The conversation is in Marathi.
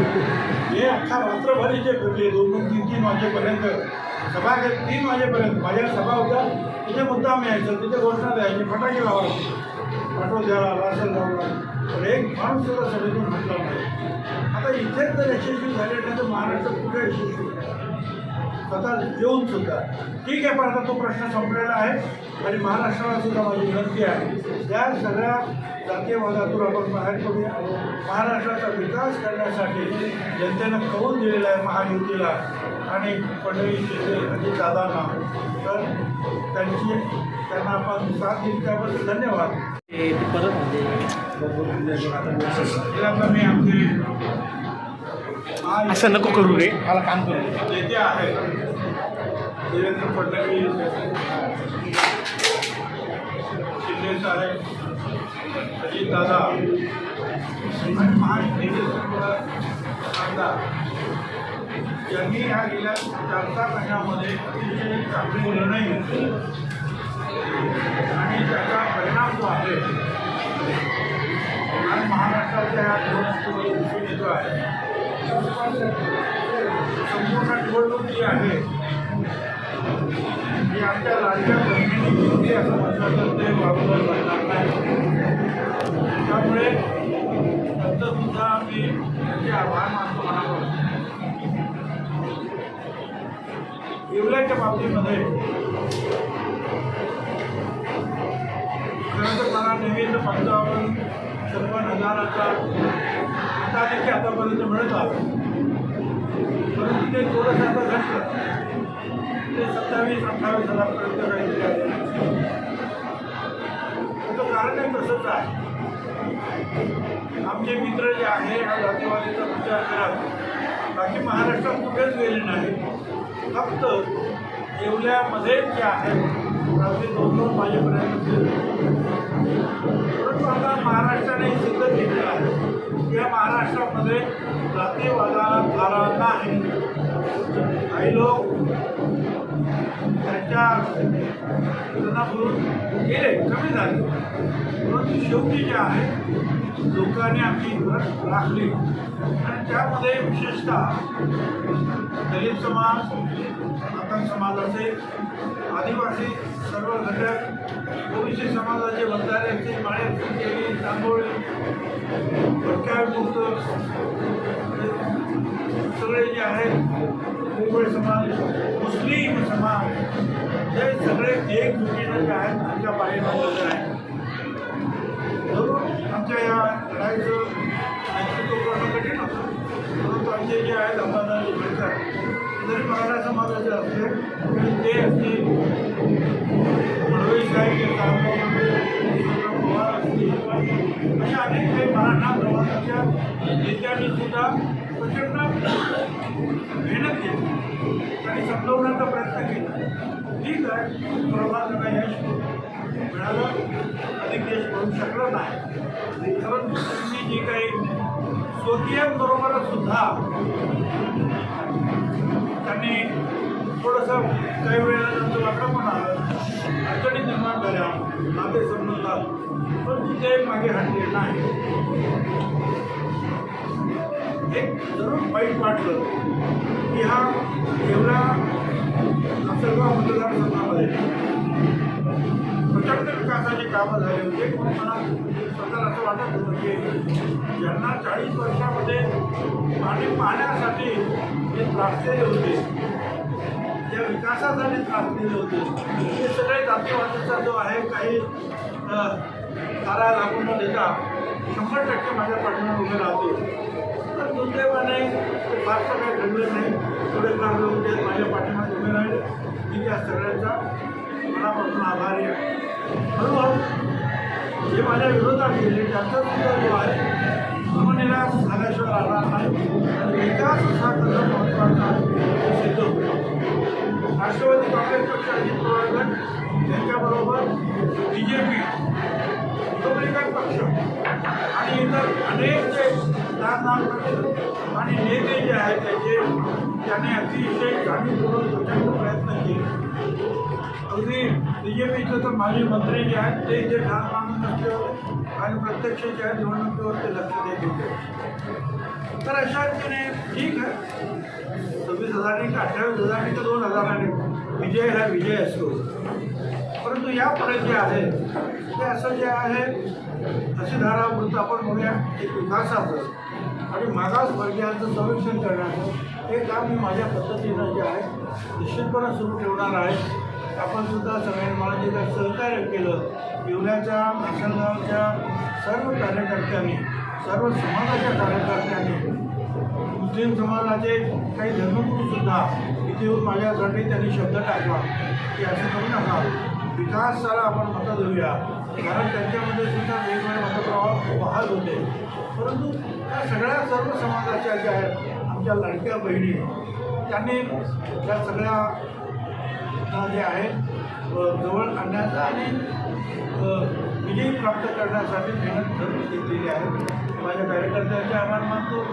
हे अख्खा रात्रभर इथे फिरले. दोन दोन तीन तीन वाजेपर्यंत सभा घेत तीन वाजेपर्यंत माझ्या सभा होत्या. तिथे मुद्दाम यायचं तिथे घोषणा द्यायची फटाके लावायचे. पाठव द्यावा असं लावला पण एक माणूस सुद्धा सभेतून हटला नाही. आता इथेच जर यशस्वी झाले नाही तर महाराष्ट्र कुठे यशस्वी होणार? स्वतः येऊन सुद्धा. ठीक आहे पण आता तो प्रश्न संपलेला आहे आणि महाराष्ट्राला सुद्धा माझी विनंती आहे. त्या सगळ्या जातीयवादातून आपण बाहेर पडूया. महाराष्ट्राचा विकास करण्यासाठी जनतेनं कौल दिलेला आहे महायुतीला आणि फडणवीस शिंदे अजित दादांना तर त्यांची त्यांना आपण साथ दिली त्याबद्दल धन्यवाद. परत म्हणजे मी आमचे असं नको करू रे. मला काम करू नेते आहेत देवेंद्र फडणवीस यांनी ह्या गेल्या चार पाच महिन्यामध्ये अतिशय चांगले निर्णय घेतले आणि त्याचा परिणाम जो आहे आज महाराष्ट्राच्या ह्या दिसून येतो आहे. संपूर्ण निवडणूक जी आहे ही आमच्या राज्यात बहिणींनी घेतली असं म्हटलं तर ते बरोबर बनणार नाही. त्यामुळे त्यांचं आम्ही त्यांचे आभार मानतो मनापासून येवल्याच्या बाबतीमध्ये खरं तर मला नेहमीच पंचावन्न छप्पन हजाराचा आता टक्के आतापर्यंत मिळत आलं. परंतु ते थोडंसं आता घटलं. ते सत्तावीस अठ्ठावीस हजारपर्यंत काहीतरी त्याचं कारण आहे तसंच आहे. आमचे मित्र जे आहे हा जातीवादीचा विचार करत बाकी महाराष्ट्रात कुठेच गेले नाही फक्त येवल्यामध्ये जे आहे रात्री दोन दोन वाजेपर्यंत. परंतु आता महाराष्ट्राने सिद्ध केलेलं आहे. या महाराष्ट्रामध्ये जातीवादाला धारा नाही काही लोक त्यांच्या गेले कमी झाले. परंतु शेवटी जे आहे लोकांनी आपली घट राखली. आणि त्यामध्ये विशेषतः दलित समाज माता समाज असेल आदिवासी सर्व घटक ओबीसी समाजाचे बंधारे असतील माळे असतील केळी तांबोळी मुक्त सगळे जे आहेत मुंबई समाज मुस्लिम समाज हे सगळे एकजुटीनं जे आहेत आमच्या पाठीमागे आहेत म्हणून आमच्या या लढाईचं नेतृत्व करणं कठीण होतं परंतु आमचे जे आहेत अंबादारी भेटतात जरी मराठा समाजाचे असते तरी ते असते मडवई साहेब समाजाच्या सुद्धा प्रचंड मेहनत केली आणि समजवण्याचा प्रयत्न केला ठीक आहे प्रभागाला यश मिळालं अधिक यश मिळू शकलं नाही परंतु त्यांनी जी काही स्वकीयांबरोबरच सुद्धा त्यांनी असं काही वेळेनंतर वाकडं पण आलं. अडचणी निर्माण झाल्या. नाते संबंधात. पण तिथे मागे हटले नाही. एक जरूर वाईट वाटलं की हा एवढा सर्व मतदारसंघामध्ये प्रचंड विकासाची कामं झाली होते. म्हणून मला स्वतःला असं वाटत होतं की ज्यांना चाळीस वर्षामध्ये पाणी पाहण्यासाठी जे त्रासलेले होते ज्या त्रास केले होते. हे सगळे जातीवादाचा जो आहे काही तारा लागून न देता शंभर टक्के माझ्या पाठीवर उभे राहतो. तर दुर्दैवाने ते फारसं काही घडलं नाही. थोडेफार लोक ते माझ्या पाठीमध्ये उभे राहिले. मी त्या सगळ्यांचा मनापासून आभारी आहे. हळूहळू जे माझ्या विरोधात गेले त्यांचा सुद्धा जो आहे समनिराश झाल्याशिवाय राहणार नाही. आणि विकास हा कसा महत्त्वाचा आहे. राष्ट्रवादी काँग्रेस पक्ष अजित पवार गट त्यांच्याबरोबर बी जे पी रिपब्लिकन पक्ष आणि इतर अनेक जे लहान लहान पक्ष आणि नेते जे आहेत त्याचे त्याने अतिशय जाणीवपूर्वक प्रचंड प्रयत्न केले. अगदी बी जे पीचे तर माजी मंत्री जे आहेत ते जे लहान लहान पक्ष आणि प्रत्यक्षाच्या निवडणुकीवर ते लक्ष देत होते. तर अशा रीतीने ठीक आहे. सव्वीस हजारांनी का अठ्ठावीस हजारांनी का दोन हजारांनी विजय हा विजय असतो. परंतु यापुढे जे आहे ते असं जे आहे अशी धारावृत्त आपण म्हणूया एक विकासाचं. आणि मागासवर्गीयांचं संरक्षण करण्याचं हे काम मी माझ्या पद्धतीनं जे आहे निश्चितपणे सुरू ठेवणार आहे. आपण सुद्धा सगळ्यांनी मला जे काही सहकार्य केलं येवल्याच्या नाशनगावच्या सर्व कार्यकर्त्यांनी सर्व समाजाच्या कार्यकर्त्यांनी मुस्लिम समाजाचे काही धर्मगुरूसुद्धा इथे येऊन माझ्यासाठी त्यांनी शब्द टाकला. की असं करू नका. विकासाला आपण मतं देऊया कारण त्यांच्यामध्ये सुद्धा वेगवेगळे मतप्रवाह वाहत होते. परंतु त्या सगळ्या सर्व समाजाच्या ज्या आहेत आमच्या लाडक्या बहिणी त्यांनी त्या सगळ्या जे आहेत जवळ आणण्याचा आणि विजयी प्राप्त करण्यासाठी मेहनत घेतलेली आहे. माझ्या कार्यकर्त्यांचे आभार मानतो.